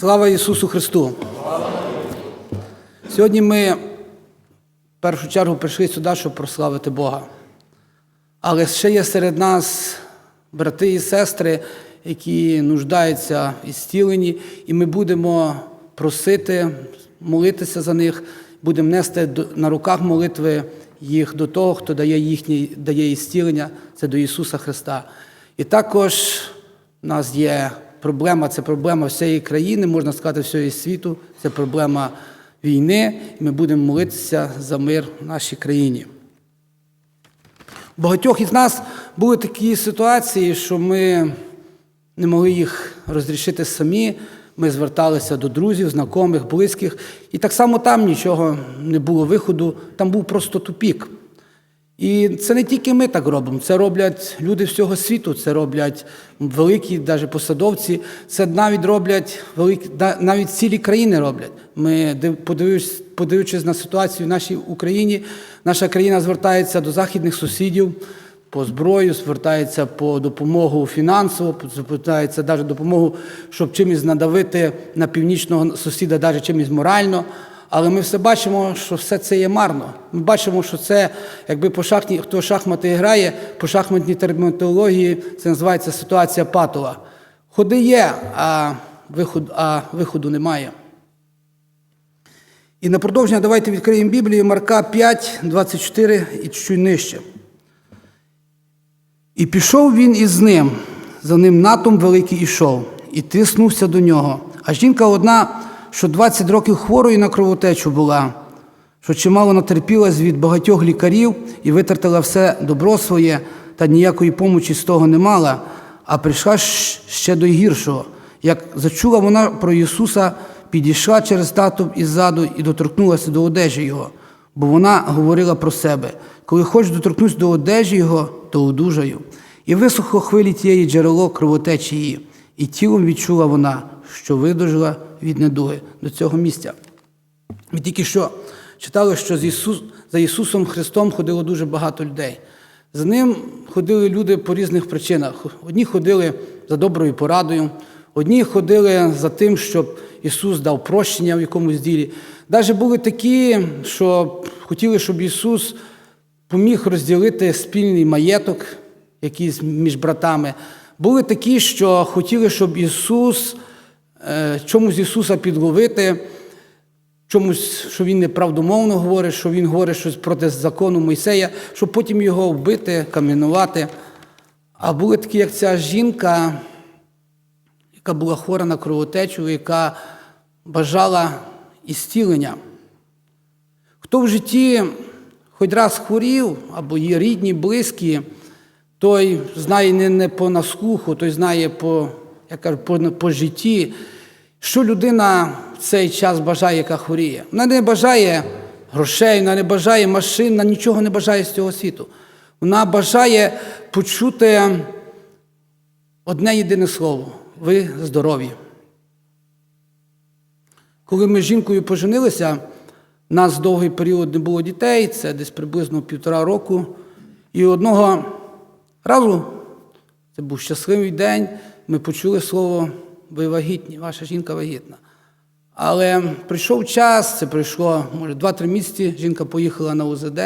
Слава Ісусу Христу! Сьогодні ми в першу чергу прийшли сюди, щоб прославити Бога. Але ще є серед нас брати і сестри, які нуждаються в зціленні, і ми будемо просити, молитися за них, будемо нести на руках молитви їх до того, хто дає їхнє дає зцілення, це до Ісуса Христа. І також у нас є проблема, це проблема всієї країни, можна сказати, всього світу, це проблема війни, і ми будемо молитися за мир в нашій країні. У багатьох із нас були такі ситуації, що ми не могли їх розрішити самі. Ми зверталися до друзів, знайомих, близьких, і так само там нічого не було виходу, там був просто тупік. І це не тільки ми так робимо, це роблять люди всього світу, це роблять великі навіть посадовці, це навіть роблять великі, навіть цілі країни роблять. Ми див- подивившись, на ситуацію в нашій Україні, наша країна звертається до західних сусідів по зброю, звертається по допомогу фінансово, звертається навіть допомогу, щоб чимось надавити на північного сусіда, навіть чимось морально. Але ми все бачимо, що все це є марно. Ми бачимо, що це, якби по шахні, хто шахмати грає, по шахматній термінології це називається ситуація патова. Ходи є, а виходу, а виходу немає. І на продовження давайте відкриємо Біблію Марка 5, 24 і чуть нижче. І пішов він із ним, за ним натом великий ішов, і тиснувся до нього. А жінка одна, що 20 років хворою на кровотечу була, що чимало натерпілась від багатьох лікарів і витратила все добро своє, та ніякої помочі з того не мала, а прийшла ще до гіршого. Як зачула вона про Ісуса, підійшла через тату іззаду і доторкнулася до одежі Його, бо вона говорила про себе. Коли хоч доторкнусь до одежі Його, то одужаю. І висохло хвилі тієї джерело кровотечі її, і тілом відчула вона, що видужила від недуги до цього місця. Ми тільки що читали, що з Ісус, за Ісусом Христом ходило дуже багато людей. За ним ходили люди по різних причинах. Одні ходили за доброю порадою, одні ходили за тим, щоб Ісус дав прощення в якомусь ділі. Навіть були такі, що хотіли, щоб Ісус поміг розділити спільний маєток якийсь між братами. Були такі, що хотіли, щоб Ісус чомусь Ісуса підловити, чомусь, що Він неправдомовно говорить, що Він говорить щось проти закону Мойсея, щоб потім його вбити, камінувати. А були такі, як ця жінка, яка була хвора на кровотечу, яка бажала ісцілення. Хто в житті хоч раз хворів, або є рідні, близькі, той знає не по наслуху, той знає по, я кажу, по, по житті, що людина в цей час бажає, яка хворіє. Вона не бажає грошей, вона не бажає машин, вона нічого не бажає з цього світу. Вона бажає почути одне єдине слово ви здорові. Коли ми з жінкою поженилися, у нас довгий період не було дітей, це десь приблизно півтора року. І одного разу, це був щасливий день, ми почули слово ви вагітні, ваша жінка вагітна. Але прийшов час, це пройшло, може, 2-3 місяці, жінка поїхала на УЗД,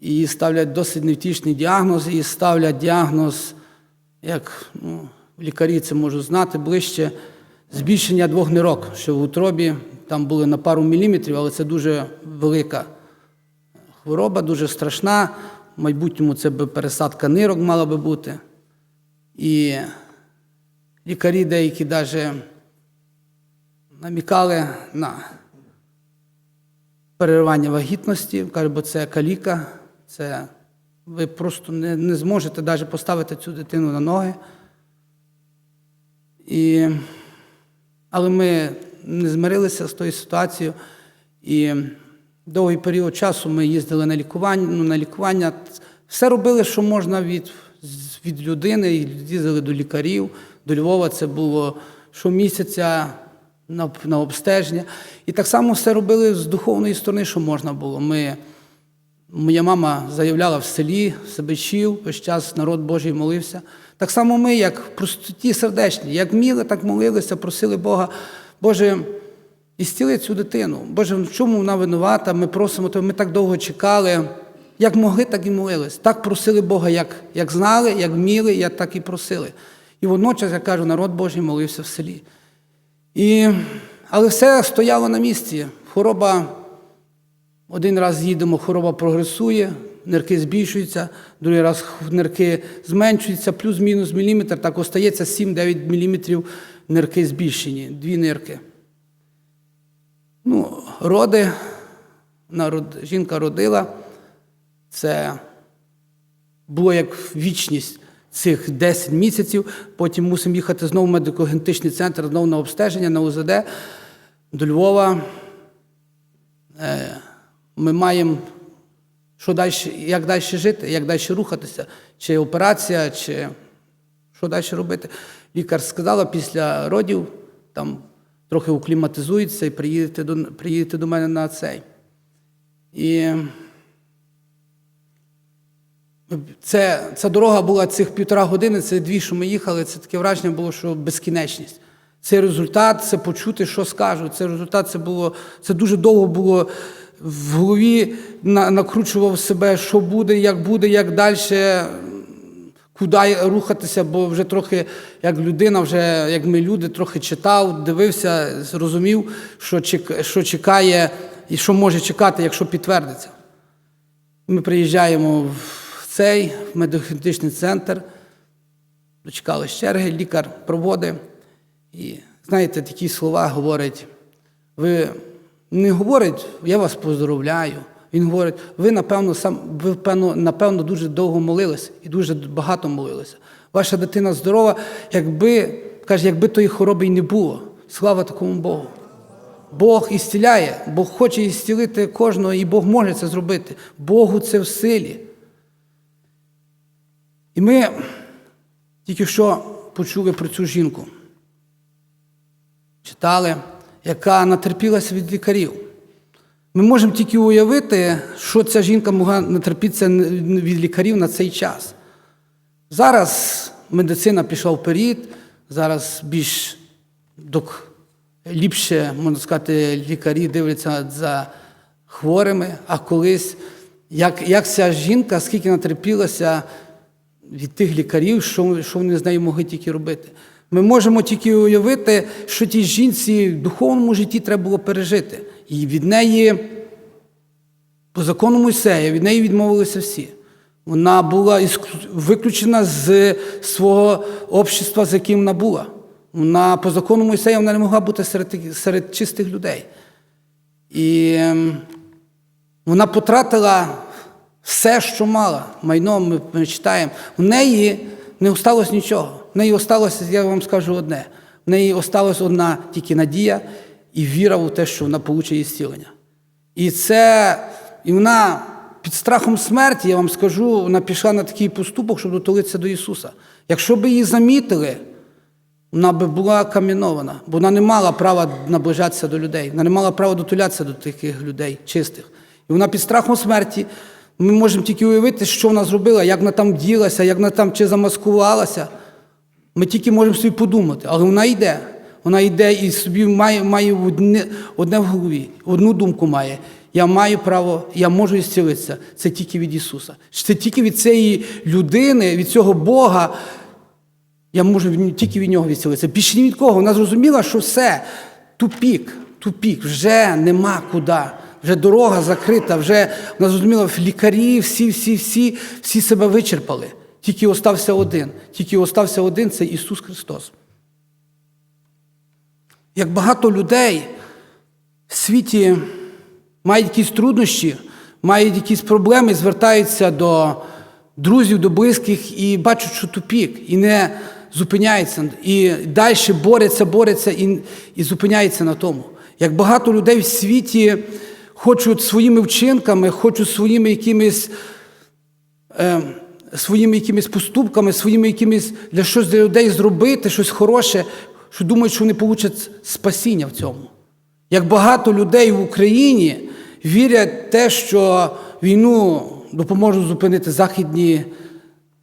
і ставлять досить невтішний діагноз, їй ставлять діагноз, як ну, лікарі це можуть знати ближче, збільшення двох нирок, що в утробі там були на пару міліметрів, але це дуже велика хвороба, дуже страшна. В майбутньому це би пересадка нирок мала би бути. І лікарі деякі навіть намікали на переривання вагітності, кажуть, бо це каліка, це ви просто не, не зможете навіть поставити цю дитину на ноги. І, але ми не змирилися з тою ситуацією. І довгий період часу ми їздили на лікування, ну, на лікування. Все робили, що можна від, від людини, їздили до лікарів. До Львова це було щомісяця на, на обстеження. І так само все робили з духовної сторони, що можна було. Ми Моя мама заявляла в селі, себе чив, весь час народ Божий молився. Так само ми, як в простоті сердечні, як вміли, так молилися, просили Бога, Боже, ісціли цю дитину. Боже, в чому вона винувата? Ми просимо, то ми так довго чекали. Як могли, так і молились. Так просили Бога, як, як знали, як вміли, як так і просили. І водночас, я кажу, народ Божий молився в селі. І, але все стояло на місці. Хвороба, один раз їдемо, хвороба прогресує, нирки збільшуються, другий раз нирки зменшуються, плюс-мінус міліметр, так остається 7-9 міліметрів нирки збільшені, дві нирки. Ну, роди, народ, жінка родила, це було як вічність цих 10 місяців. Потім мусимо їхати знову в медико-генетичний центр, знову на обстеження, на УЗД до Львова. Е, Ми маємо що далі, як далі жити, як далі рухатися, чи операція, чи що далі робити. Лікар сказала після родів, там трохи укліматизується і приїдете до, приїдете до мене на цей. І це, ця дорога була цих півтора години, це дві, що ми їхали, це таке враження було, що безкінечність. Цей результат, це почути, що скажуть. Цей результат це було, це дуже довго було в голові, на, накручував себе, що буде, як буде, як далі, куди рухатися, бо вже трохи, як людина, вже як ми люди, трохи читав, дивився, зрозумів, що, чек, що чекає і що може чекати, якщо підтвердиться. Ми приїжджаємо в цей в центр, дочекали черги, лікар проводить. І знаєте, такі слова говорить. Ви не говорить, я вас поздоровляю. Він говорить, ви, напевно, сам, ви, певно, напевно, дуже довго молилися і дуже багато молилися. Ваша дитина здорова, якби, каже, якби тої хвороби й не було. Слава такому Богу. Бог ісціляє, Бог хоче ісцілити кожного, і Бог може це зробити. Богу це в силі. І ми тільки що почули про цю жінку. Читали, яка натерпілася від лікарів. Ми можемо тільки уявити, що ця жінка могла натерпітися від лікарів на цей час. Зараз медицина пішла вперед, зараз більш док, ліпше, можна сказати, лікарі дивляться за хворими, а колись, як, як ця жінка, скільки натерпілася від тих лікарів, що, що вони з нею могли тільки робити. Ми можемо тільки уявити, що тій жінці в духовному житті треба було пережити. І від неї, по закону Мойсея, від неї відмовилися всі. Вона була виключена з свого общества, з яким вона була. Вона по закону Мойсея вона не могла бути серед, серед чистих людей. І ем, вона потратила все, що мала. Майно ми, ми читаємо. В неї не осталось нічого. В неї осталося, я вам скажу одне. В неї осталась одна тільки надія і віра в те, що вона получить зцілення. І це, і вона під страхом смерті, я вам скажу, вона пішла на такий поступок, щоб дотулитися до Ісуса. Якщо б її замітили, вона би була кам'янована, бо вона не мала права наближатися до людей, вона не мала права дотулятися до таких людей чистих. І вона під страхом смерті. Ми можемо тільки уявити, що вона зробила, як вона там ділася, як вона там чи замаскувалася. Ми тільки можемо собі подумати, але вона йде. Вона йде і собі має, має одне, одне в голові, одну думку має. Я маю право, я можу ісцілитися. Це тільки від Ісуса. Це тільки від цієї людини, від цього Бога. Я можу тільки від нього відцілитися. Більше ні від кого. Вона зрозуміла, що все, тупік, тупік, вже нема куди. Вже дорога закрита, вже вона зрозуміла, лікарі, всі, всі, всі, всі себе вичерпали. Тільки остався один. Тільки остався один це Ісус Христос. Як багато людей в світі мають якісь труднощі, мають якісь проблеми, звертаються до друзів, до близьких і бачать, що тупік, і не зупиняються, і далі борються, борються і, і зупиняються на тому. Як багато людей в світі хочуть своїми вчинками, хочуть своїми якимись е, своїми якимись поступками, своїми якимись для щось для людей зробити, щось хороше, що думають, що вони получать спасіння в цьому. Як багато людей в Україні вірять в те, що війну допоможуть зупинити західні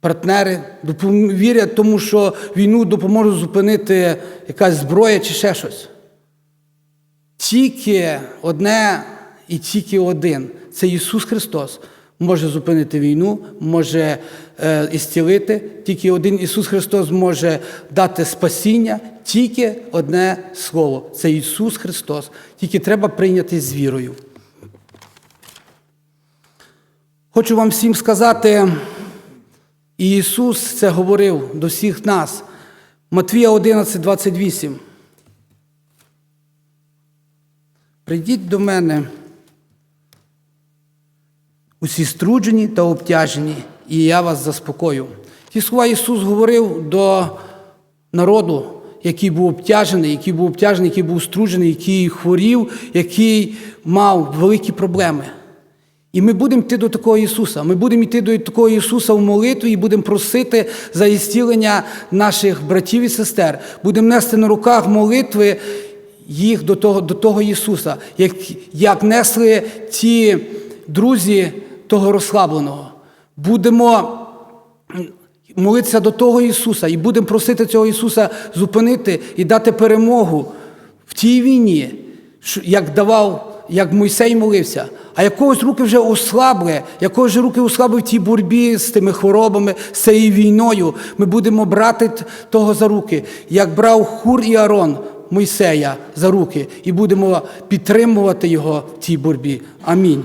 партнери, вірять тому, що війну допоможе зупинити якась зброя чи ще щось. Тільки одне і тільки один це Ісус Христос може зупинити війну, може е, ісцілити. Тільки один Ісус Христос може дати спасіння, тільки одне слово це Ісус Христос. Тільки треба прийняти з вірою. Хочу вам всім сказати, Ісус це говорив до всіх нас. Матвія 11, 28. Прийдіть до мене, усі струджені та обтяжені, і я вас заспокою. Ті слова Ісус говорив до народу, який був обтяжений, який був обтяжений, який був струджений, який хворів, який мав великі проблеми. І ми будемо йти до такого Ісуса. Ми будемо йти до такого Ісуса в молитві і будемо просити за ісцілення наших братів і сестер. Будемо нести на руках молитви їх до того, до того Ісуса, як, як несли ті друзі того розслабленого. Будемо молитися до того Ісуса і будемо просити цього Ісуса зупинити і дати перемогу в тій війні, як давав, як Мойсей молився. А якогось руки вже ослабли, якогось руки ослабли в тій боротьбі з тими хворобами, з цією війною. Ми будемо брати того за руки, як брав Хур і Арон Мойсея за руки, і будемо підтримувати його в цій боротьбі. Амінь.